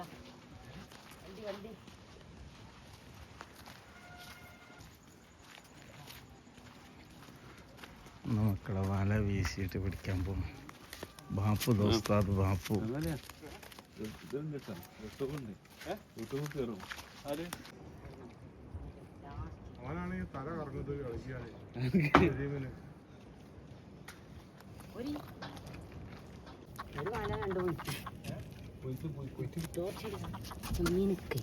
ഇതാ. വണ്ടി വണ്ടി. മക്കളെ വല വീശിയിട്ട് പിടിക്കാൻ പോകും ബാപ്പു ദോസ്താദ് ബാപ്പു. ഒരു വല കണ്ടു പോയിട്ട് ടോർച്ച് മീനൊക്കെ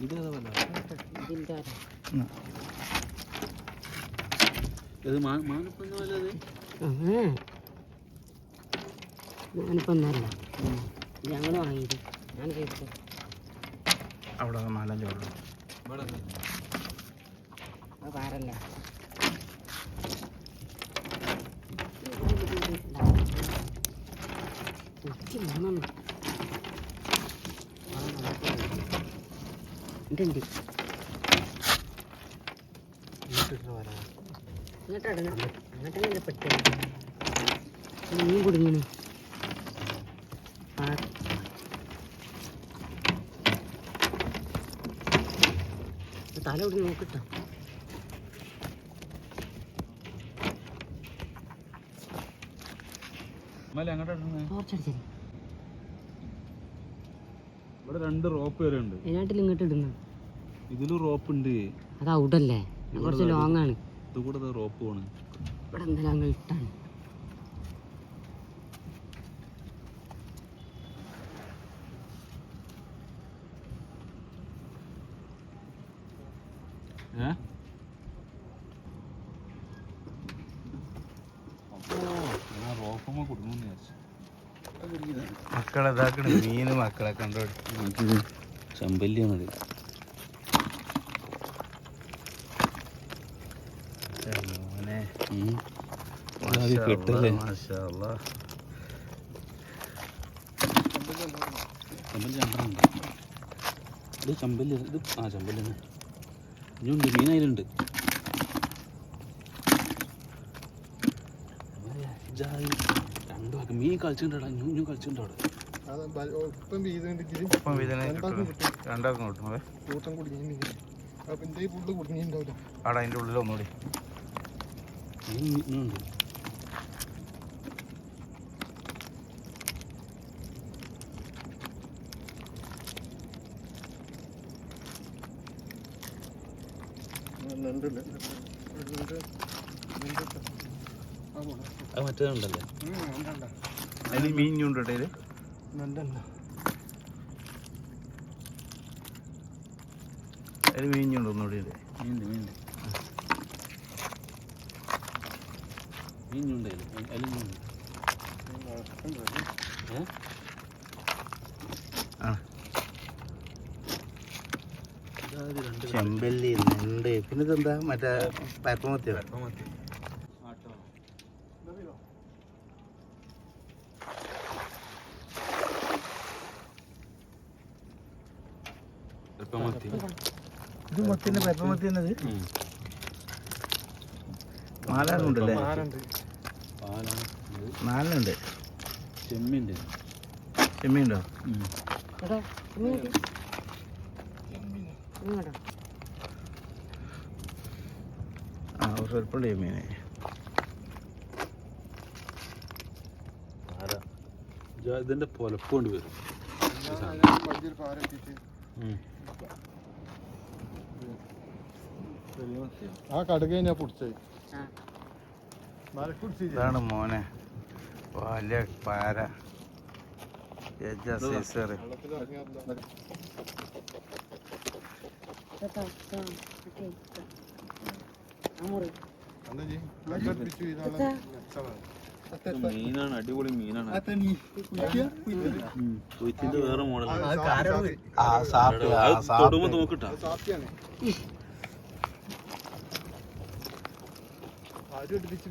ഇതിന്റെ ഇത് മാനപ്പൊന്നും അല്ലത് ഞാനിപ്പോൾ ഒന്നല്ല ഞങ്ങൾ വാങ്ങിയത്. ഞാൻ കേട്ടു അവിടെ നാലഞ്ച് ഉള്ളു ഉണ്ട് ഇങ്ങോട്ടാണ് അങ്ങോട്ടല്ലേ പെട്ടു മീൻ കുടുങ്ങിന് തല ഇവിടെ നോക്കട്ടോ? ടോർച്ചടിച്ചത് ഇവിടെ രണ്ട് റോപ്പ് വരെ ഉണ്ട്. അതിനാട്ടിൽ ഇങ്ങോട്ട് ഇടുന്നു. ഇതിലും റോപ്പ് ഉണ്ട്. അത് ഔട്ടല്ലേ കുറച്ച് ലോങ് ആണ്. ഇത് കൂടെ റോപ്പ് പോണ്. ഇവിടെ എന്തെല്ലാം ഇട്ടാണ്. മക്കളെ ഇതാക്കണ മീന്. മക്കളെ മോനെ അത് കെട്ടല്ലേ. ചമ്പല്ലി ഇത് ചമ്പല്ലി ഇത് ആ ചമ്പല്ലാണ് ഇനിയുണ്ട് മീൻ അതിലുണ്ട് ജായി രണ്ടു ആക്ക് മീൻ കളിച്ചിട്ടുണ്ടാ ഇഞ്ഞു ഇഞ്ഞു കളിച്ചിട്ടുണ്ട് ഒപ്പം കിട്ടും. രണ്ടാക്കും കിട്ടും അതെ. ആടാ അതിന്റെ ഉള്ളിൽ ഒന്നുകൂടി. മീൻ ഇനിയുണ്ട് നണ്ടുണ്ട്. അത് മറ്റേതുണ്ടല്ലേ അതിൽ മീൻ കൊണ്ടിട്ടേ ഇത് അതിൽ മീൻ കൊണ്ട് ഒന്നുകൂടി ഉണ്ട് മീനുണ്ട് മീനുണ്ട്. മീൻ അതിൽ മീനുണ്ട് ചെമ്പല്ലി നെണ്ട് പിന്നെ ഇതെന്താ? മറ്റേ പരപ്പമത്തിയോ അല്പം മത്തി ഇത് മത്തിന്റെ പരപ്പമത്തി എന്നത് ചെമ്മിന്റെ ചെമ്മീണ്ടോ ആ ഒരു സ്വല്പമുണ്ട് ചെമ്മീന് ഇതാ ഇതിന്റെ പൊലപ്പുകൊണ്ട് വരും. ആ കടുക ഞാൻ പിടിച്ചത് ഇതാണ് മോനെ. വലിയ പാര. മുറി. എന്താ ചെയ്യും? മീനാണ് അടിപൊളി മീനാണ്. കൊയ്ത്തിന്റെ വേറെ മോഡലാണ് ആ സാപ്പ് ആ അത് സാപ്പ് തൊടുമ്പോ നോക്കിട്ടാ.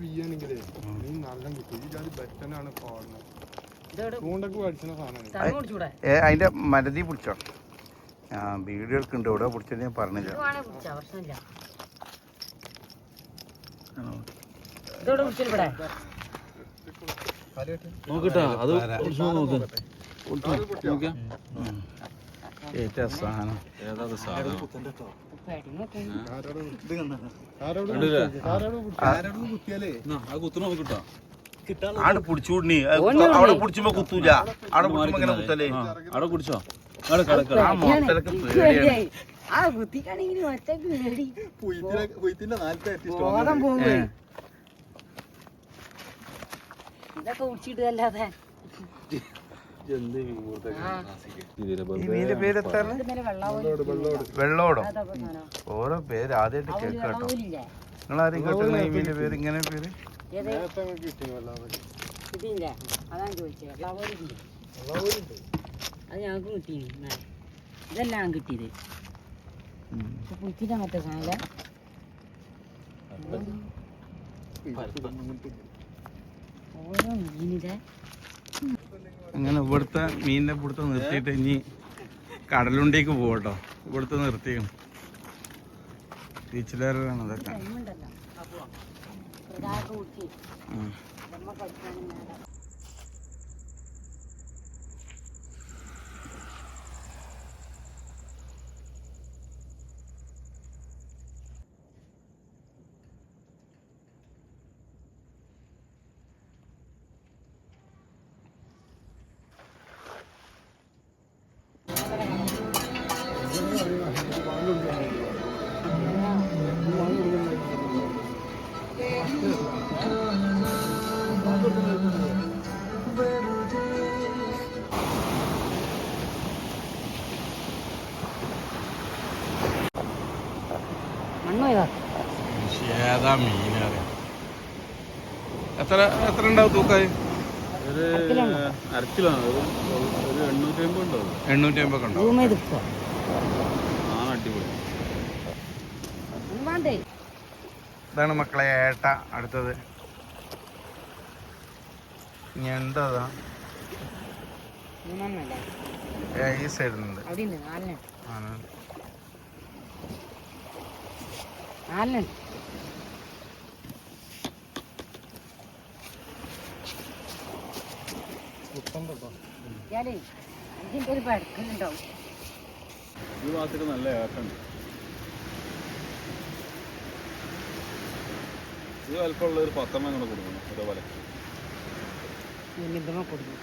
വീയാണെങ്കിലേ നല്ല കിട്ടും. ഈ ജാതി ബെറ്റനാണ് അതിന്റെ മരതി പിടിച്ചോ? ആ വീഡിയോ എടുക്കുന്നുണ്ട് ഇവിടെ പിടിച്ചത് ഞാൻ പറഞ്ഞില്ല. ഇവിടെ നോക്കട്ടാ അത് കുറച്ച് നോക്ക്. നോക്കിയാ? ഏറ്റ സാധനം. ഏതാ സാധനം? ആട് പിടിച്ചൂടിനി ഓനെ അവിടെ. പിടിച്ചുമ്പോ കുത്തൂല. അവിടെ പിടിച്ചുമ്പോ ഇങ്ങനെ കുത്തലേ. അവിടെ കിടക്ക ആ കുത്തിക്കാണെങ്കിൽ ഒറ്റയ്ക്ക് പേടി. കൊയ്ത്തിന്റെ ഏ. ഇതൊക്കെ കുടിച്ചിട്ട് അല്ലാതെ ആ. ഈ മീന്റെ പേര് എത്താണ് ഇതിന്മേലെ വെള്ളം വെള്ളോടോ ഓരോ പേര് ആദ്യമായിട്ട് അവർ കേൾക്കാം കേട്ടോ വെള്ളമില്ല നിങ്ങൾ ആരും കേട്ടില്ല ഈ മീന്റെ പേര്? ഇങ്ങനെ പേര്? അത് ഞങ്ങൾക്ക് കിട്ടി ഇതെല്ലാം കിട്ടിയത്. ഇപ്പൊ കുത്തിട്ട് അങ്ങനത്തെ സാധനം ഓരോ അങ്ങനെ ഇവിടുത്തെ മീനിനെ ഇവിടുത്തെ നിർത്തിയിട്ട് ഇനി കടലുണ്ടേക്ക് പോകട്ടോ. ഇവിടുത്തെ നിർത്തിയും ബീച്ചിലേറാണ് അതൊക്കെ. ഏതാ മീന എത്ര എത്ര ഉണ്ടാവും തൂക്കായി? ഒരു അരക്കിലോണ്ടോ? അരക്കിലോ ഒരു ഒരു എണ്ണൂറ്റി അമ്പത് ഉണ്ടാവും എണ്ണൂറ്റി അമ്പതൊക്കെ ഉണ്ടാവും. റൂമേ നിൽക്കുക ആ അടിപൊളി. ഇതാണ് മക്കളെ ഏട്ട അടുത്തത്. എന്താ ഈ സൈഡിലുണ്ട് നാലിനുണ്ട് ഇതിന്റെ ഒരു പഴക്കലുണ്ടാവും ഈ ഭാഗത്തൊക്കെ നല്ല ഏട്ടുണ്ട് ഇത് വലിപ്പമുള്ള ഒരു പത്തെണ്ണം കൂടെ കൊടുക്കണം ഇതേപോലെ കൊടുക്കും